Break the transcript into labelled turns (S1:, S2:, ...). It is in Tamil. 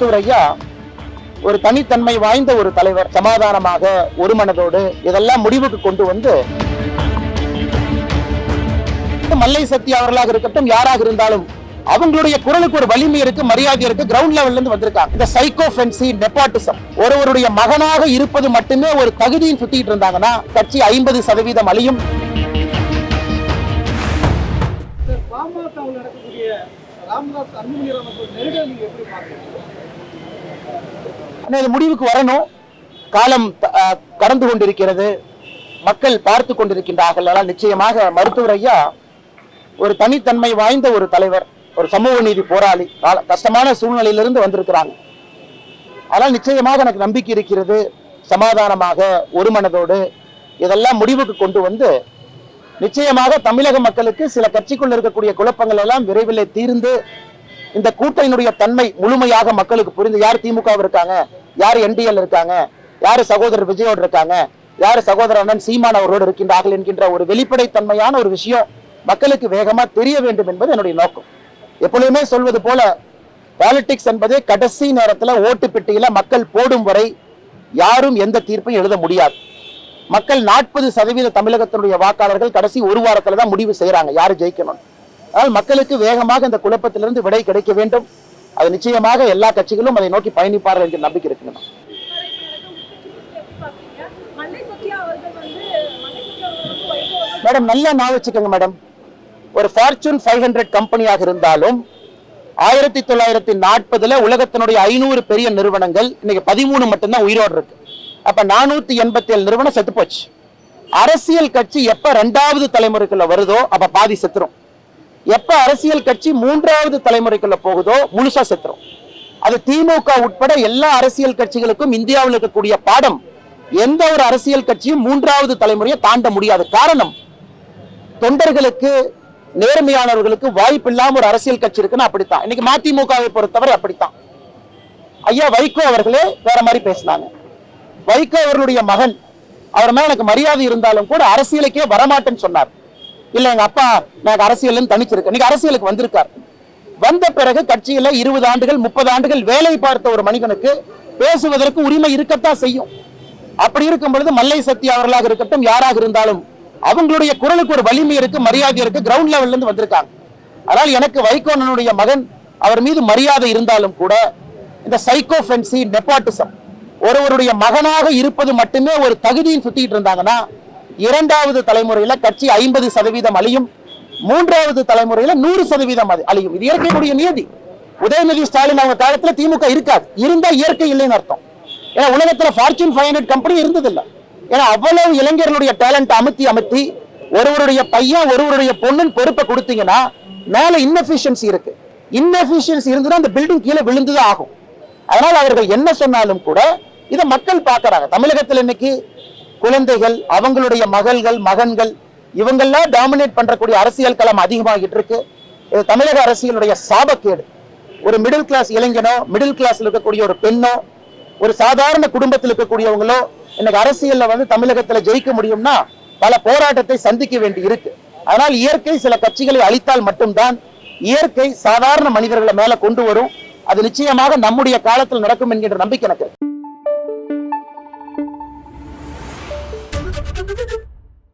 S1: மருத்துவர் ஐயா ஒரு தனித்தன்மை வாய்ந்த ஒரு தலைவர் சமாதானமாக ஒரு மனதோடு இதெல்லாம் முடிவுக்கு கொண்டு வந்து மல்லை சக்தி அவர்களாக இருக்கட்டும் யாராக இருந்தாலும் அவங்களுடைய குரலுக்கு ஒரு வலிமை இருக்கு மரியாதை இருக்கு கிரவுண்ட் லெவல்ல இருந்து வந்திருக்காங்க. இந்த சைக்கோ ஃபென்சி நெப்பாட்டிசம் ஒருவருடைய மகனாக இருப்பது மட்டுமே ஒரு தகுதியில் சுத்திட்டு இருந்தாங்கன்னா கட்சி ஐம்பது சதவீதம் அழியும்.
S2: நடக்கக்கூடிய ராமதாஸ் அன்புமணி ராமதாஸ் நெருடலை நீங்க எப்படி பாக்குறீங்க
S1: ஆனால் இது முடிவுக்கு வரணும். காலம் கடந்து கொண்டிருக்கிறது. மக்கள் பார்த்து கொண்டிருக்கின்றார்கள். ஆனால் நிச்சயமாக மருத்துவர் ஐயா ஒரு தனித்தன்மை வாய்ந்த ஒரு தலைவர் ஒரு சமூக நீதி போராளி கால- கஷ்டமான சூழ்நிலையிலிருந்து வந்திருக்கிறாங்க. ஆனால் நிச்சயமாக எனக்கு நம்பிக்கை இருக்கிறது. சமாதானமாக ஒரு மனதோடு இதெல்லாம் முடிவுக்கு கொண்டு வந்து நிச்சயமாக தமிழக மக்களுக்கு சில கட்சிக்குள் இருக்கக்கூடிய குழப்பங்கள் எல்லாம் விரைவில் தீர்ந்து இந்த கூட்டணியினுடைய தன்மை முழுமையாக மக்களுக்கு புரிந்து யார் திமுக இருக்காங்க? யார் என்டிஎல் இருக்காங்க? யார் சகோதரர் விஜயோடு இருக்காங்க? யார் சகோதரர் அண்ணன் சீமான் அவரோடு இருக்கின்றார்கள் என்கின்ற ஒரு வெளிப்படைத்தன்மையான ஒரு விஷயம் மக்களுக்கு வேகமா தெரிய வேண்டும் என்பது என்னுடைய நோக்கம். எப்பொழுதுமே சொல்வது போல பாலிடிக்ஸ் என்பது கடைசி நேரத்துல ஓட்டு பெட்டியில மக்கள் போடும் வரை யாரும் எந்த தீர்ப்பையும் எழுத முடியாது. மக்கள் நாற்பது சதவீத தமிழகத்தினுடைய வாக்காளர்கள் கடைசி ஒரு வாரத்துல தான் முடிவு செய்யறாங்க யாரு ஜெயிக்கணும் அதனால் மக்களுக்கு வேகமாக இந்த குழப்பத்திலிருந்து விடை கிடைக்க வேண்டும். அது நிச்சயமாக எல்லா கட்சிகளும் அதை நோக்கி பயணிப்பார்கள் என்ற நம்பிக்கை இருக்குங்க மேடம் நல்லா நான் வச்சுக்கோங்க மேடம். ஒரு ஃபார்ச்சூன் ஃபைவ் ஹண்ட்ரட் கம்பெனியாக இருந்தாலும் ஆயிரத்தி தொள்ளாயிரத்தி நாற்பதுல உலகத்தினுடைய ஐநூறு பெரிய நிறுவனங்கள் இன்னைக்கு பதிமூணு மட்டும்தான் உயிரோடு இருக்கு. அப்ப நானூத்தி எண்பத்தி ஏழு நிறுவனம் செத்து போச்சு. அரசியல் கட்சி எப்ப ரெண்டாவது தலைமுறைக்குள்ள வருதோ அப்ப பாதி செத்துரும். எப்ப அரசியல் கட்சி மூன்றாவது தலைமுறைக்குள்ள போகுதோ முழுசா செத்துரும். அது திமுக உட்பட எல்லா அரசியல் கட்சிகளுக்கும் இந்தியாவில் இருக்கக்கூடிய பாடம் எந்த ஒரு அரசியல் கட்சியும் மூன்றாவது தலைமுறையை தாண்ட முடியாது காரணம். தொண்டர்களுக்கு நேர்மையானவர்களுக்கு வாய்ப்பு இல்லாம ஒரு அரசியல் கட்சி இருக்குன்னு அப்படித்தான். இன்னைக்கு மதிமுகவை பொறுத்தவரை அப்படித்தான். ஐயா வைகோ அவர்களே வேற மாதிரி பேசினாங்க. வைகோ அவர்களுடைய மகன். அவர் மேல எனக்கு மரியாதை இருந்தாலும் கூட அரசியலுக்கே வரமாட்டேன்னு சொன்னார். இல்ல எங்க அப்பா நான் அரசியல் தனிச்சிருக்கேன் இன்னைக்கு அரசியலுக்கு வந்திருக்கார். வந்த பிறகு கட்சியில இருபது ஆண்டுகள் முப்பது ஆண்டுகள் வேலை பார்த்த ஒரு மனிதனுக்கு பேசுவதற்கு உரிமை இருக்கத்தான் செய்யும். அப்படி இருக்கும் பொழுது மல்லை சக்தி அவர்களாக இருக்கட்டும் யாராக இருந்தாலும் அவங்களுடைய குரலுக்கு ஒரு வலிமை இருக்கு மரியாதை இருக்கு கிரவுண்ட் லெவல்ல இருந்து வந்திருக்காங்க. அதனால் எனக்கு வைகோனனுடைய மகன் அவர் மீது மரியாதை இருந்தாலும் கூட இந்த சைக்கோஃபென்சி நெப்பாட்டிசம் ஒருவருடைய மகனாக இருப்பது மட்டுமே ஒரு தகுதியில் சுத்திட்டு இருந்தாங்கன்னா இரண்டாவது தலைமுறையில கட்சி ஐம்பது சதவீதம் அழியும். மூன்றாவது தலைமுறையில நூறு சதவீதம் அது அழியும். இது இயற்கையுடைய நியதி. உதயநிதி ஸ்டாலின் அவங்க காலத்துல திமுக இருக்காது. இருந்தா இயற்கை இல்லைன்னு அர்த்தம். ஏன்னா உலகத்துல ஃபார்ச்சூன் ஃபைவ் ஹண்ட்ரட் கம்பெனி இருந்ததில்லை. ஏன்னா அவ்வளவு இளைஞர்களுடைய டேலண்ட் அமுத்தி அமுத்தி ஒருவருடைய பையன் ஒருவருடைய பொண்ணுன்னு பொறுப்பை கொடுத்தீங்கன்னா மேல இன்எஃபிஷியன்சி இருக்கு. இன்எஃபிஷியன்சி இருந்ததுன்னா அந்த பில்டிங் கீழே விழுந்துதான் ஆகும். அதனால அவர்கள் என்ன சொன்னாலும் கூட இதை மக்கள் பார்க்கறாங்க. தமிழகத்தில் இன்னைக்கு குழந்தைகள் அவங்களுடைய மகள்கள் மகன்கள் இவங்கெல்லாம் டாமினேட் பண்ணக்கூடிய அரசியல் களம் அதிகமாகிட்டு இருக்கு இது தமிழக அரசியலுடைய சாபக்கேடு. ஒரு மிடில் கிளாஸ் இளைஞனோ மிடில் கிளாஸ்ல இருக்கக்கூடிய ஒரு பெண்ணோ ஒரு சாதாரண குடும்பத்தில் இருக்கக்கூடியவங்களோ இன்னைக்கு அரசியல்ல வந்து தமிழகத்துல ஜெயிக்க முடியும்னா பல போராட்டத்தை சந்திக்க வேண்டி இருக்கு அதனால் இயற்கை சில கட்சிகளை அழித்தால் மட்டும்தான் இயற்கை சாதாரண மனிதர்களை மேல கொண்டு வரும். அது நிச்சயமாக நம்முடைய காலத்தில் நடக்கும் என்கின்ற நம்பிக்கை எனக்கு.